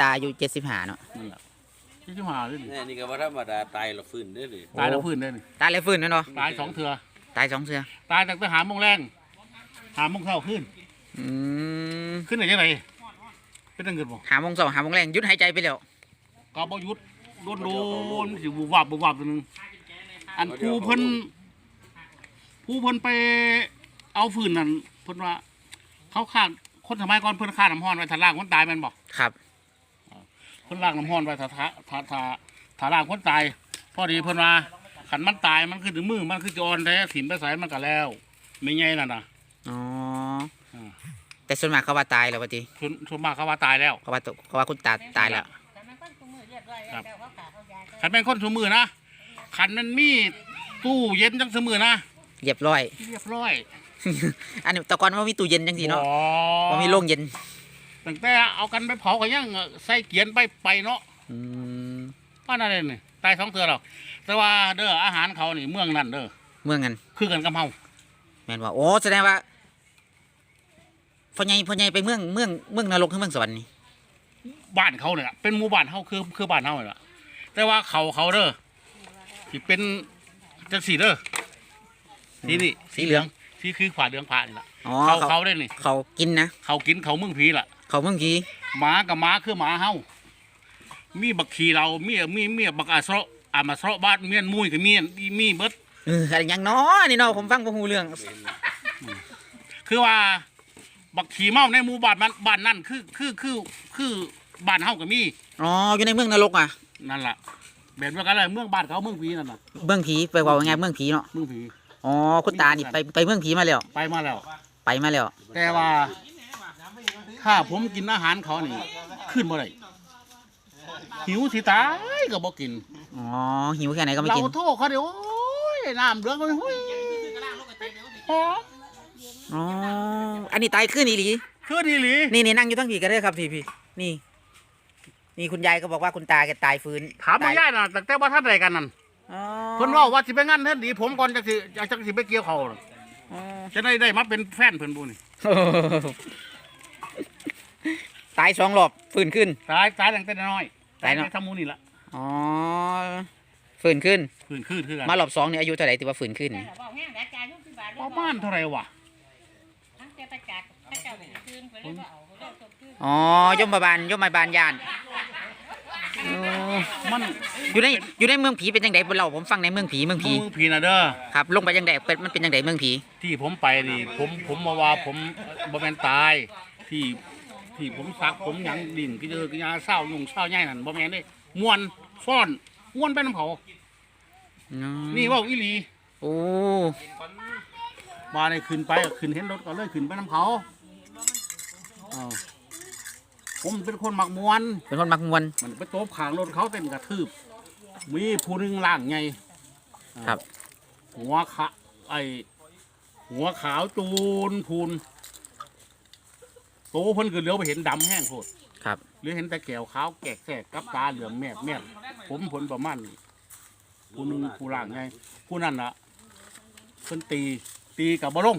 ตาอายุเจ็ดสิบห้าเนาะนั่นแหละที่ชิมหาเลยนี่นี่นี่ก็บ่ธรรมดาตายแล้วฟื้นเด้อดิตายแล้วพื้นได้นี่ตายเลยฟื้นเนาะตายสองเถื่อตายสองเสือตายตั้งแต่หาโมงแรงหาโมงเช้าขึ้น อืมขึ้นได้ยังไงเป็นตังเงินบ่หาโมงสองหาโมงแรงหยุดหายใจไปแล้วก็บ่หยุดโดนโดนสิบุบวับบุบวับตัวหนึงอันผู้เพิ่นผู้เพิ่นไปเอาฟืนนั่นเพิ่นว่า เขาฆ่าคนสมัยก่อนเพิ่นฆ่าน้ำห้อนไว้ถ้าล่างคนตายแม่นบ่ครับเพิ่นล่างน้ำห้อนไว้ถ้าถ้าถ้าถ้าถ้าล่างคนตายพอดีเพิ่นว่าขันมันตายมันคือถึงมือมันคือจะอ่อนแท้ถิ่มไปใส่มันก็แล้ว ไม่ไงนั่นน่ะอ๋ออ่าแต่ส่วนมากเขาว่าตายแล้วปฏิส่วนส่วนมากเขาว่าตายแล้ว เขาว่าตเขาว่าคุณตาตายแล้วแต่มันก็ตุ้มือเรียบร้อยแล้วแต่ว่าขาเขายายขันเป็นคนสมือนะขันมันมีตู้เย็นจังสมือนะเรียบร้อย เรียบร้อย อันนี้แต่ก่อนว่ามีตู้เย็นจังสีเนาะอ๋อว่ามีโรงเย็น ตั้งแต่เอากันไปเผาก็ยังใส่เกียนไปไปเนาะอืมว่านั่นเองนี่ตายสองเทือหรอก แต่ว่าเด้ออาหารเขานี่เมืองนั่นเด้อเมืองกันคือกันกับเฮาแม่นว่าโอ้แสดงว่าพ่อใหญ่พ่อใหญ่ไปเมืองเมืองเมืองนรกหรือเมืองสวรรค์นี่บ้านเขาเนี่ยเป็นหมู่บ้านเฮาคือคือบ้านเฮาเนี่ยล่ะแต่ว่าเขาเขาเด้อที่เป็นจังสีเด้อสีนี่สีเหลืองสีคือขวาเหลืองผ่านี่ล่ะอ๋อเขาเขาเขาได้นี่ เขากินนะ เขากินเขาเมืองผีล่ะ เขาเมืองผีหมากับหมาคือหมาเฮามีบักขี่เรามีมีมีบักอาสระอามาสระบ้านเมียนมุยกับเมียนอีมีเบิดเอออะไรอย่างน้อนี่เนาะผมฟังบ่ฮู้เรื่อง คือว่า บักขี่เมาในหมู่บ้านมันบ้านนั่นคือคือคือคือบ้านเฮาก็มีอ๋ออยู่ในเมืองนรกอะนั่นล่ะแบบเดียวกันเลยเมืองบ้านเขาเมืองผีนั่นน่ะเมืองผีไปว่าไงเมืองผีเนาะเมืองผีอ๋อคุณตานี่ไปไปเมืองผีมาแล้วไปมาแล้ว ไปมาแล้ว แต่ว่า ถ้าผมกินอาหารเขานี่ขึ้นบ่ได้หิวสิตายก็บ่กินอ๋อหิวแค่ไหนก็ไม่เรากินโทษเขาเดี๋ยวโอ้ยน้ำเหลืองเลยหุ้ยหอมอ๋ออันนี้ตายขึ้นอีหลีคือดีหลีนี่นี่นั่งอยู่ทั้งผีกันเลยครับพี่พี่นี่ นี่คุณยายก็บอกว่าคุณตาแกตายฟื้นถามมาตายย่ายน่ะแต่แต่ว่าท่านใดกันนั่นอ๋อเพิ่นเว่าว่าสิไปงั้นเท่านดี ผมก่อนจะสิจะสิไปเกี่ยวเขาน่ะอ๋อจะได้ได้มาเป็นแฟนเพิ่นบุนี่ ตายสองรอบฟื้นขึ้น ตายตายตั้งแต่น้อยตายเนาะแต่ทำมูนี่ละอ๋อฟื้นขึ้น คืนคืนคือกันมารอบสองนี่อายุเท่าไหร่ถือว่าฟื้นขึ้นแต่บอกแห้งแล้วจ่ายทุกสิบบาทประมาณเท่าไหร่วะทั้งเจ้าตะจักพระเจ้าคืนไปเลยว่าเอาเขาได้สดคืนอ๋อยมบาลยมบาลยานอ๋อมันอยู่ในอยู่ในเมืองผีเป็นยังไงเราผมฟังในเมืองผีเมืองผีมึงผีนะเด้อครับ ลงไปยังไงเป็นมันเป็นยังไงเมืองผีที่ผมไปนี่ผมผมมาว่าผมบ่แม่นตาย ที่ ที่ผมสักผมหยังดินกิเจอกิยาเศร้ายุงเศร้าใหญ่นั่นบ่แม่นเด้ม่วนฟ้อนม่วนไปน้ำเขาอืมนี่เว่าอีหลีโอ้มาในขึ้นไปก็ขึ้นเห็นรถก็เลยขึ้นไปน้ำเขาอ้าวผมเป็นคนมักมวน เป็นคนมักมวนมันไปโต๊บขางรถเขาเต้นกระทืบ มีผู้หนึงล่างไงครับ หัวขะไอหัวขาวจูนพูน โตเพิ่นคือเลี้ยวไปเห็นดำแห้งโคตรครับ หรือเห็นแต่แก้วขาวแกกแสกกับตาเหลืองแมบแมบผมผลประมาณนี้ผู้หนึงผู้ล่างไงผู้นั่นละเพิ่นตีตีกับบลง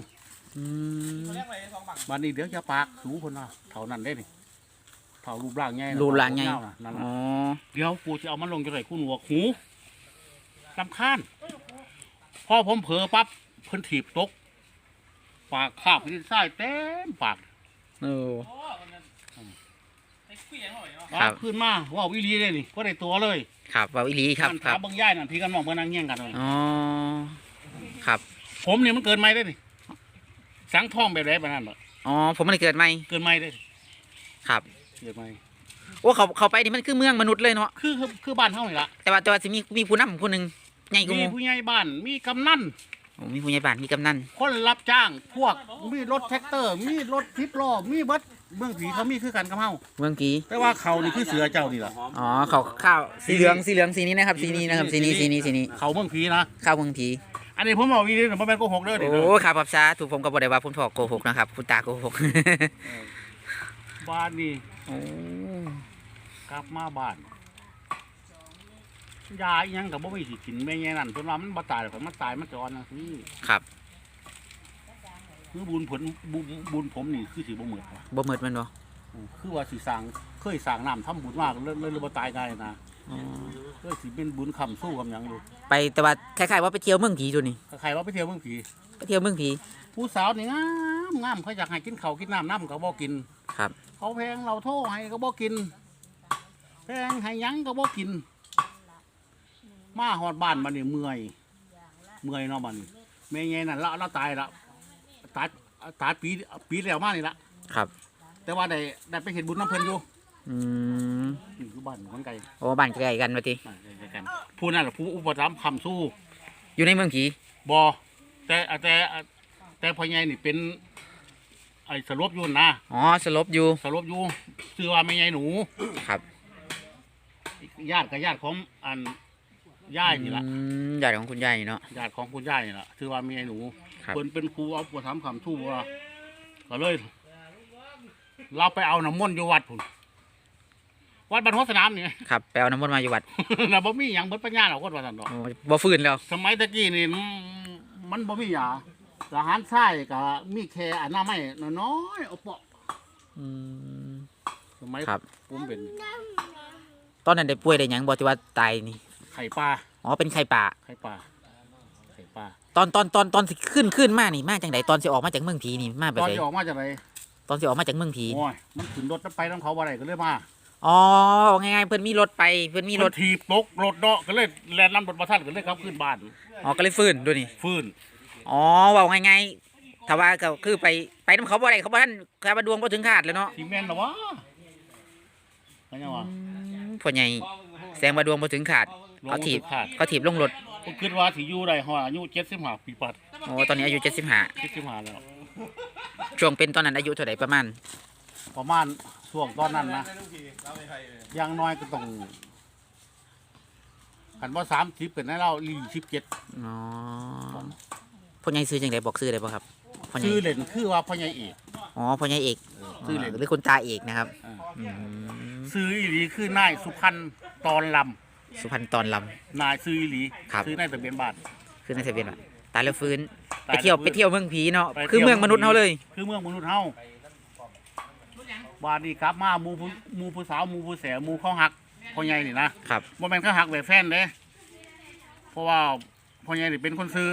อืมบัดนี้เดี๋ยวจะปากสูคนน่ะเท่านั้นได้นี่เท่ารูปร่างไงรูปร่างไงนั่นอ๋ล่ะอเดี๋ยวกูจะเอามันลงจะใส่คู่หนวกหูลำคาญพอผมเผลอปั๊บเพิ่นถีบตก ปากคาบที่ไส้เต็มปาก เออปาครักบขึ้นมาว่าวิลีเลยนี่ก็ได้ตัวเลยครับว่าอีหลีครับมันครัถาบมบางย่ายนั่นพี่กันมองเพื่อนนั่งแย่งกันเลยอ๋อครับผมนี่มันเกินไม่ได้นี่สังท่องแบบไรแบบนั้นเหรออ๋อผมไม่ได้เกิดใหม่เกินไม่ได้ครับเกินไม่โอ้เขาเขาไปนี่มันคือเมืองมนุษย์เลยเนาะคือคือคือบ้านเฮานี่ละแต่ว่าแต่ว่าสิมีมีผู้นำคนหนึ่งใหญ่กว่าหมีมู่ผู้ใหญ่บ้านมีกำนัน โอ้มีผู้ใหญ่บ้านมีกำนันคนรับจ้างพวกมีรถแท็กเตอร์ มีรถทิปล้อมีเบัดเมืองผีเขามีคือกันกับเฮาเมืองผีแต่ว่าเขานี่คือเสือเจ้านี่ล่ะอ๋อเขาข้าวสีเหลืองสีเหลืองสีนี้นะครับสีนี้นะครับสีนี้สีนี้สีนี้เขาเมืองผีนะข้าวเมืองผีอันนี้ผมบอกวีนี่ผมเป็นโกหกเด้อนี่โอ้ครับครับซาถูกผมก็บอกได้ว่าผมถอกโกหกนะครับคุณตาโกหกบ้านนี่โอ้กลับมาบ้าน ยาอีหยังกับบ่มีสิกินแม่แง่นั่นเพิ่นว่ามันบ่ตายหรอกมันตายมันจะอ่อนนะนี่ครับคือบุญผลบุญบุญผมนี่คือสิบ่เหมือนว่ะบ่หมดแมันบ่คือว่าสิสร้างเคยสร้างน้ำทำบุญมากเลยเลยเลยบ่ตายง่ายนะอ๋อเลยสิเป็นบุญคำสู้กับหยังอยู่ไปแต่ว่าคล้ายๆว่าไปเที่ยวเมืองผีตัวนี้ใครว่าไปเที่ยวเมืองผีไปเที่ยวเมืองผีผู้สาวนี่งามงามเขาอยากให้กินข้าวกินน้ำน้ำก็บ่กิน ครับ เขาแพงเราโทษให้ก็บ่กิน แพงให้หยังก็บ่กิน มาหอดบ้านมันนี่เมื่อยเมื่อยเนาะมันแม่ใหญ่นั่นละเราตายละตายตายปีปีแล้วมานี่ละครับแต่ว่าได้ได้ไปเห็นบุญน้ำเพลินอยู่อืมนี่คือบ้านคนไกลโอ้บ้านใกล้กันมาทีบ้านใกล้ๆกันผู้นั่นแหละผู้อุปถัมภ์คำสู้อยู่ในเมืองผีบอแต่แต่แต่พ่อใหญ่นี่เป็นไอ้สลบอยุ่นนะอ๋อสลบอยู่สลบอยู่ชื่อว่าแม่ใหญ่หนูครับญาติกับญาติของอัน ย่ายนี่ละอืมญาติของคุณยายนี่เนาะ ญาติของคุณย่ายนี่ละชื่อว่าแม่ใหญ่หนูครับ เพิ่นเป็นครูเอาอุปถัมภ์คำสู้ว่าก็เลย เราไปเอาน้ำมนต์อยู่วัดพุ่นวัดบรรพตสนามนี่ ครับไปเอาน้ำมนต์มาอยู่วัดนะบ่มีหยังเบิดปัญญาหรอกคนว่าซั่นดอก โอ้บ่ฟื้นแล้ว สมัยตะกี้นี่มันมันบ่มียาทหารชายก็มีแค่อนามัยน้อยๆเอาเปาะอืมสมัยครับ ผมเป็นตอนนั้นได้ป่วยได้หยังบ่ที่ว่าตายนี่ ไข่ปลาอ๋อเป็นไข้ป่า ไข่ปลาไข่ปลาตอนตอนตอนตอนสิขึ้นขึ้นมานี่มาจังไดตอนสิออกมาจากเมืองผีนี่มาแบตบอนไหนที่ออกมาจากไหนตอนสิออกมาจากเมืองผีโอ้ยมันขึ้นรถไปน้ำเขาบ่ได้ก็เลยมาอ๋อง่ายๆเพิ่นมีรถไปเพิ่นมีรถนถีบตกรถเนาะก็เลยแล่นน้ำรถมาทันก็เลยขับขึ้นบ้านอ๋อก็เลยฟื้นด้วยนี่ฟื้นอ๋อเว้าง่ายๆถ้าว่าก็คือไปไปนํเขาบ่ได้เขาบ่ทันคาบดวงบ่ถึงคาดแล้วเนาะสีแม่นเหรอวะอะไรวะอืมพ่อใหญ่แสงว่าดวงบ่ถึงขาด เขาถีบขาดเขาถีบลงรถผมคิดว่าสิอยู่ได้ฮอดอายุ75ปีปัดโอ้ตอนนี้อายุ75 75แล้วช่วงเป็นตอนนั้นอายุเท่าไหร่ประมาณ ประมาณช่วงตอนนั้นนะอย่างน้อยก็ต้องขันว่า30เป็นให้เรา47อ๋อพ่อใหญ่ซื้อจังไดบอกซื้อได้บ่ครับพ่อใหญ่ชื่อเล่นคือว่าพ่อใหญ่เอกอ๋อพ่อใหญ่เอกชื่อเล่นหรือคุณตาเอกนะครับอ่าอืมซื้ออีหลีคือนายสุพรรณตอนล สุพรรณตอนลำนายซื้ออีหลีครับซื้อในทะเบียนบ้านำคือในทะเบียนว่าตายแล้วฟื้นตาไปยแล้วเที่ยวฟื้นไปเที่ยวเมืองผีเนาะไปเที่ยว คือเมืองมนุษย์เฮาเลย คือเมืองมนุษย์เฮาบาดนี้กลับมาหมูผู้หมูผู้สาวหมูผู้แสหมูเขาหักพ่อใหญ่นี่นะครับ บ่แม่นเขาหักแบบแฟนเด้เพราะว่าพ่อใหญ่นี่เป็นคนซื้อ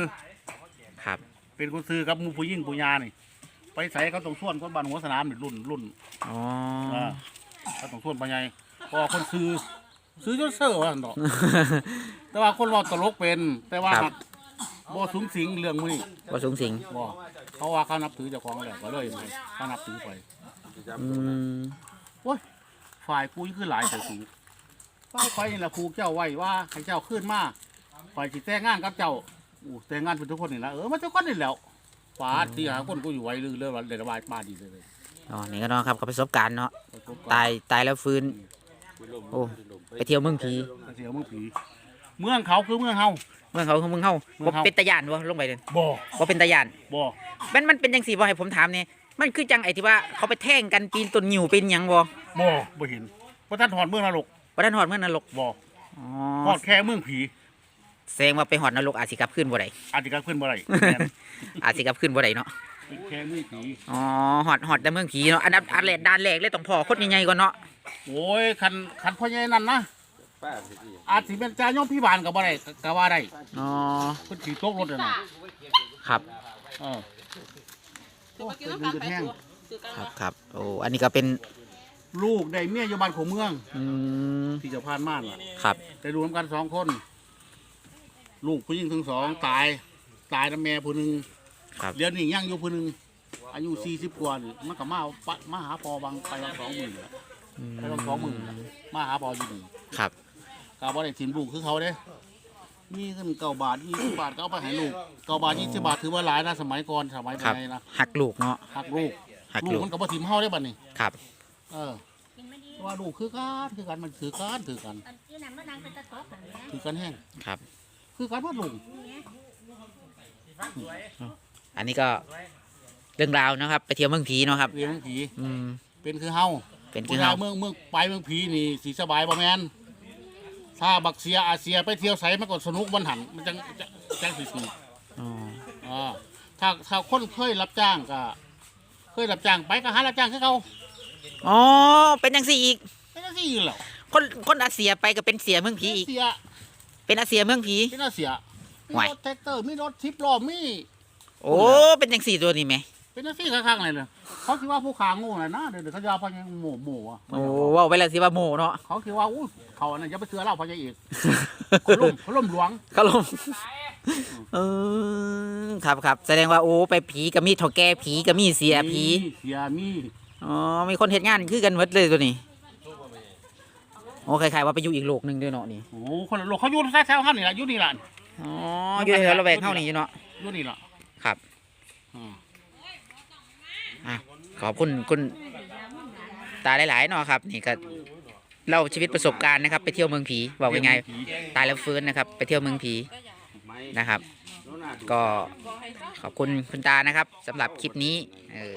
ครับ เป็นคนซื้อกับหมูผู้ยิ่งผู้ยานี่ไปใส่เขาต้องส่วนคนบ้านหัวสนามนี่รุ่นรุ่นอ๋อ เออเขาต้องส่วนพ่อใหญ่เพราะว่าคนซื้อ ซื้อจนเซ่อว่าซั่นดอก แต่ว่าคนเว่าตลกเป็น แต่ว่าครับ บ่สูงสิงเรื่องมื้อนี้บ่สูงสิงบ่เขาว่าเขานับถือเจ้าของแล้วก็เลยเขานับถือไปอืมฝ่ายกูนี่คือหลายแต่สูฝ่ายไปนี่แหละผูกเจ้าไว้ว่าให้เจ้าขึ้นมาฝ่ายสิแต่งงานกับเจ้าอู้แต่งงานเป็นทุกคนนี่แหละเออมันเจ้าคนนี่แหล้วฟ้าที่หาคนกูอยู่ไว้ลือเรื่องวันเดระบายปลาดีเลยเลยอ๋อนี่ก็เนาะครับกับประสบการณ์เนาะตายตายตายแล้วฟื้น โอ้ ไปเที่ยวเมืองผีเสียเมืองผี เมืองเขาคือเมืองเฮา เมืองเขาคือเมืองเฮาเมืบ่องเฮา เป็นตะยานบ่ลงไปเลยบ่บ่เป็นตะยานบ่มันมันเป็นจังซี่บ่ให้ผมถามเนี่ยมันคือจังไอ้ที่ว่าเขาไปแท่งกันปีนต้นงิ้วเป็นหยังบ่บ่บ่เห็นเพราะท่านถอนเมืองนรกบ่ทันฮอดเมืองนรกบ่อ๋อฮอดแค่เมืองผีแสดงว่าไปฮอดนรกอาจสิกลับขึ้นบ่ได้อาจจะกลับขึ้นบ่ได้แม่นอาจสิกลับขึ้นบ่ได้เนาะ เป็นแค่เมืองผีอ๋อฮอดฮอดแต่เมืองผีเนาะอันดับอันแรกด้านแรกเลยต้องพอคนใหญ่ๆก่อนเนาะโอ้ยคันคันพ่อใหญ่นั่นนะป้าสิพี่อาจสิเป็นจ่าย่อมพี่บานก็บ่ได้ก็ว่าได้อ๋อเพิ่นสิตกรถน่ะนะครับเออคือมากินน้ำกันไปตัวคือกันครับครับโอ้อันนี้ก็เป็นลูกได้เมียอยู่บ้านของเมืองอืมที่จะผ่านม่านล่ะครับได้รวมกันสองคน ลูกผู้หญิงทั้งสองตาย ตายแล้วแม่ผู้หนึ่ง ครับเดี๋ยวนี้ยังอยู่ผู้หนึ่งอายุสี่สิบกว่านี่มันก็มาเอาปะมาหาพอบางไปบางสองหมื่นแหละอืมไปบางสองหมื่นมาหาพออยู่นี่ครับ กาบ่ได้ถิ่นลูกคือเขาเด้มีเงินเก้าบาทยี่สิบบาทก็เอาไปให้ลูกเก้าบาทยี่สิบบาทถือว่าหลายนะสมัยก่อนสมัยครับ ไงนะหักลูกเนาะหักลูกหักลูลูกกมันก็บ่ถิ่มเฮาได้บัดนี้ ครับ เออว่าลูกคือกันคือกันมันถือกันถือกันอันที่นั่นมันนั่งเป็นตะโต๊ะแบบนี้ถือกันแห้งครับ คือกันว่าลูก อันนี้ก็เรื่องราวนะครับ ไปเที่ยวเมืองผีเนาะครับ เรียนผีอืม เป็นคือเฮาเป็นคืผู้อชาเฮายเมืองเมืองไปเมืองผีนี่สีสบายบ่แมนถ้าบักเสียอาเซียไปเที่ยวไสมันก็สนุกวันหันมันจังจังจังสิสนุกอ๋ออ่าถ้าถ้าคนเคยรับจ้างก็เคยรับจ้างไปก็หารับจ้างคือเขาอ๋อเป็นจังสี่อีกสี่แหล้วคนคนอาเซียไปก็เป็นเสียเมืองผีอีก เสียเป็นอาเซียเมืองผีเป็นอาเสียมีไหว รถแท็กเตอร์มีรถทิปล้อมี โอ้เป็นจังสี่ตัวนี่ไหมเป็นอาเซียข้างๆเลยเลยเขาคิดว่าผู้ขาโง่เลยนะเดี๋ยวเดี๋ยวเขาจะเอาพญาหมู่หมู่อะโอ้เว่าไปแล้วสิว่าโมเนาะเขาคิดว่าอู้เขาอันนั้นอย่าไปเชื่อเราพญาเอกเขาล่มเขาล่มหลวงเขาลงเออครับครับแสดงว่าโอ้ไปผีก็มีเถอแก่ผีก็มีเสียผีมีเสียมีอ๋อมีคนเฮ็ดงานคือกันหมดเลยตัวนี้โอ้คล้ายๆว่าไปอยู่อีกโลกหนึงด้วยเนาะนี่โอ้คนละโลกเขาอยู่แถวๆเขานี่แหละอยู่นี่แหละอ๋ออยู่แถวระแวกเฮานี่อยู่เนาะอยู่นี่แหละ ครับอืมอะขอบคุณคุณตาหลายๆเนาะครับ นี่ก็เล่าชีวิตประสบการณ์นะครับ ไปเที่ยวเมืองผีบอกยังไง ตายแล้วฟื้นนะครับ ไปเที่ยวเมืองผีนะครับ ก็ขอบคุณคุณตานะครับสำหรับคลิปนี้เออ